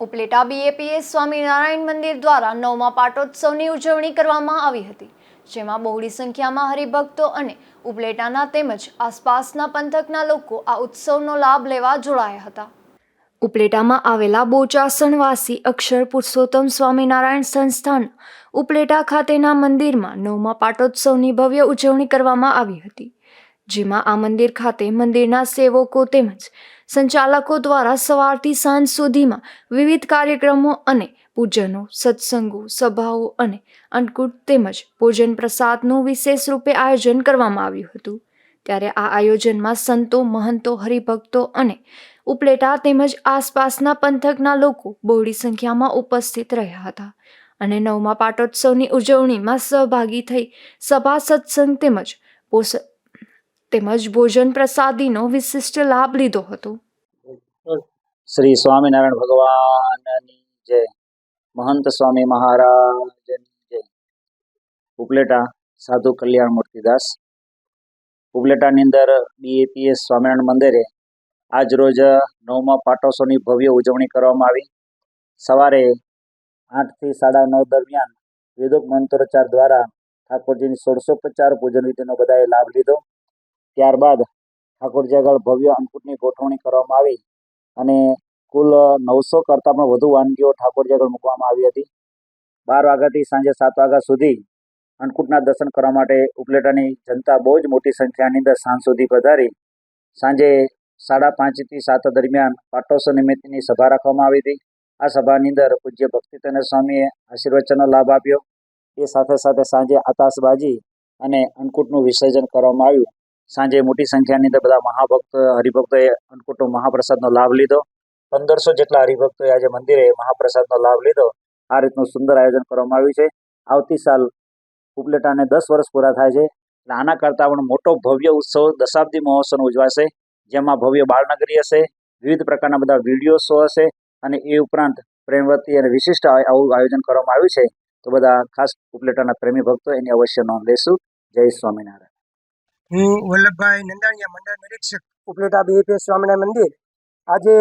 Upleta BAPS Swaminarayan મંદિર દ્વારા નવમા પાટોત્સવની ઉજવણી કરવામાં આવી હતી, જેમાં બહોળી સંખ્યામાં હરિભક્તો અને ઉપલેટાના તેમજ આસપાસના પંથકના લોકો આ ઉત્સવનો લાભ લેવા જોડાયા હતા. ઉપલેટામાં આવેલા બોચાસણવાસી અક્ષર પુરુષોત્તમ સ્વામિનારાયણ સંસ્થાન ઉપલેટા ખાતેના મંદિરમાં નવમા પાટોત્સવની ભવ્ય ઉજવણી કરવામાં આવી હતી. જેમાં આ મંદિર ખાતે મંદિરના સેવકો તેમજ સંચાલકો દ્વારા સવારથી સાંજ સુધીમાં વિવિધ કાર્યક્રમો અને પૂજનો, સત્સંગો, સભાઓ અને અન્નકૂટ તેમજ ભોજન પ્રસાદનું વિશેષ રૂપે આયોજન કરવામાં આવ્યું હતું. ત્યારે આ આયોજનમાં સંતો, મહંતો, હરિભક્તો અને ઉપલેટા તેમજ આસપાસના પંથકના લોકો બહોળી સંખ્યામાં ઉપસ્થિત રહ્યા હતા અને નવમા પાટોત્સવની ઉજવણીમાં સહભાગી થઈ સભા, સત્સંગ તેમજ પોષ તેમજ ભોજન પ્રસાદીનો વિશિષ્ટ લાભ લીધો હતો. શ્રી સ્વામિનારાયણ ભગવાનની જય. મહંત સ્વામી મહારાજની જય. ઉપલેટા સાધુ કલ્યાણ મૂર્તિદાસ. ઉપલેટાની અંદર બીએપીએસ સ્વામિનારાયણ મંદિરે આજ રોજ નવમા પાટોત્સવની ભવ્ય ઉજવણી કરવામાં આવી. સવારે આઠથી સાડા નવ દરમિયાન વેદોક મંત્રોચ્ચાર દ્વારા ઠાકોરજીની સોળસોપચાર પૂજન વિધિનો બધાએ લાભ લીધો. ત્યારબાદ ઠાકોર આગળ ભવ્ય અન્નકૂટની ગોઠવણી કરવામાં આવી અને કુલ નવસો કરતાં પણ વધુ વાનગીઓ ઠાકોર આગળ મૂકવામાં આવી હતી. બાર વાગ્યાથી સાંજે સાત વાગ્યા સુધી અન્નકૂટના દર્શન કરવા માટે ઉપલેટાની જનતા બહુ જ મોટી સંખ્યાની અંદર સાંજ સુધી પધારી સાંજે સાડા પાંચથી સાત દરમિયાન પાટોત્સવ નિમિત્તની સભા રાખવામાં આવી હતી. આ સભાની અંદર પૂજ્ય ભક્તિતન સ્વામીએ આશીર્વચનનો લાભ આપ્યો. એ સાથે સાથે સાંજે આતાશબાજી અને અન્નકૂટનું વિસર્જન કરવામાં આવ્યું. સાંજે મોટી સંખ્યાની અંદર બધા મહાભક્ત, હરિભક્તોએ અન્નકૂટનો મહાપ્રસાદનો લાભ લીધો. પંદરસો જેટલા હરિભક્તોએ આજે મંદિરે મહાપ્રસાદનો લાભ લીધો. આ રીતનું સુંદર આયોજન કરવામાં આવ્યું છે. આવતી સાલ ઉપલેટાને દસ વર્ષ પૂરા થાય છે. એટલે આના કરતાં પણ મોટો ભવ્ય ઉત્સવ દશાબ્દી મહોત્સવ ઉજવાશે, જેમાં ભવ્ય બાળનગરી હશે, વિવિધ પ્રકારના બધા વીડિયો શો હશે અને એ ઉપરાંત પ્રેમવતી અને વિશિષ્ટ આવું આયોજન કરવામાં આવ્યું છે. તો બધા ખાસ ઉપલેટાના પ્રેમી ભક્તો એની અવશ્ય નોંધ લેશું. જય સ્વામિનારાયણ. હું વલ્લભભાઈ નંદાણીયા મંડળ નિરીક્ષક ઉપલેટા બીએપીએસ સ્વામિનારાયણ મંદિર. આજે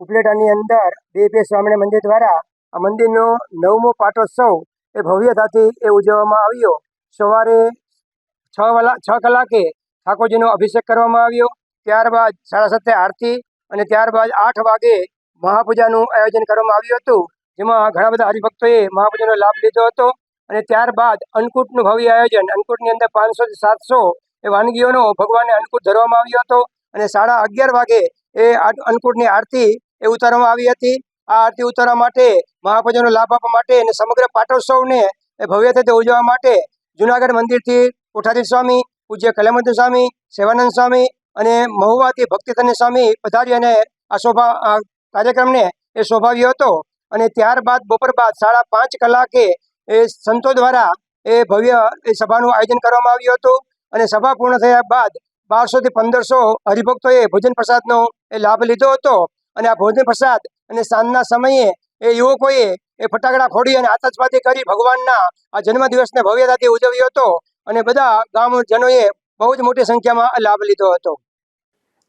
ઉપલેટાની અંદર બીએપીએસ સ્વામિનારાયણ મંદિર દ્વારા આ મંદિરનો નવમો પાટોત્સવ એ ભવ્યતાથી એ ઉજવવામાં આવ્યો. સવારે છ વાલા, છ કલાકે ઠાકોરજીનો અભિષેક કરવામાં આવ્યો. ત્યારબાદ સાડા સાતે આરતી અને ત્યારબાદ આઠ વાગે મહાપૂજાનું આયોજન કરવામાં આવ્યું હતું. જેમાં ઘણા બધા હરિભક્તોએ મહાપૂજાનો લાભ લીધો હતો. અને ત્યારબાદ અન્નકૂટનું ભવ્ય આયોજન, અન્નકૂટની અંદર પાંચસોથી સાતસો એ વાનગીઓનો ભગવાનને અન્નકૂટ ધરવામાં આવ્યો હતો અને સાડા અગિયાર વાગે એ અન્નકૂટની આરતી એ ઉતારવામાં આવી હતી. આ આરતી ઉતારવા માટે મહાપૂજાનો લાભ આપવા માટે અને સમગ્ર પાટોત્સવને એ ભવ્યતાથી ઉજવવા માટે જુનાગઢ મંદિરથી કોઠાદી સ્વામી, પૂજ્ય કલેમંદ સ્વામી, સેવાનંદ સ્વામી અને મહુવાથી ભક્તિધન્ય સ્વામી પધારી અને આ શોભા કાર્યક્રમને એ શોભાવ્યો હતો. અને ત્યારબાદ બપોર બાદ સાડા પાંચ કલાકે એ સંતો દ્વારા એ ભવ્ય એ સભાનું આયોજન કરવામાં આવ્યું હતું. અને સભા પૂર્ણ થયા બાદ બારસોથી પંદરસો હરિભક્તોએ ભોજન પ્રસાદનો એ લાભ લીધો હતો. અને આ ભોજન પ્રસાદ અને સાંજના સમયે એ યુવકોએ એ ફટાકડા ફોડી અને આતશબાજી કરી ભગવાનના આ જન્મદિવસને ભવ્યતાથી ઉજવ્યો હતો. અને બધા ગામજનોએ બહુ જ મોટી સંખ્યામાં લાભ લીધો હતો.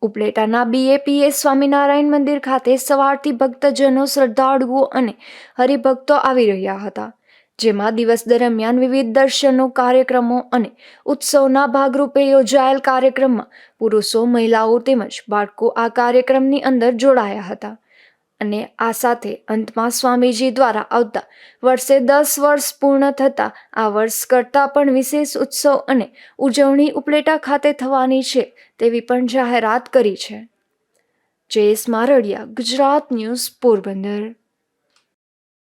ઉપલેટાના બીએપીએસ સ્વામિનારાયણ મંદિર ખાતે સવારથી ભક્તજનો શ્રદ્ધાળુઓ અને હરિભક્તો આવી રહ્યા હતા. જેમાં દિવસ દરમિયાન વિવિધ દર્શનો, કાર્યક્રમો અને ઉત્સવના ભાગરૂપે યોજાયેલ કાર્યક્રમમાં પુરુષો, મહિલાઓ તેમજ બાળકો આ કાર્યક્રમની અંદર જોડાયા હતા. અને આ સાથે અંતમાં સ્વામીજી દ્વારા આવતા વર્ષે દસ વર્ષ પૂર્ણ થતાં આ વર્ષ કરતાં પણ વિશેષ ઉત્સવ અને ઉજવણી ઉપલેટા ખાતે થવાની છે તેવી પણ જાહેરાત કરી છે. જયેશ મારડિયા ગુજરાત ન્યૂઝ પોરબંદર.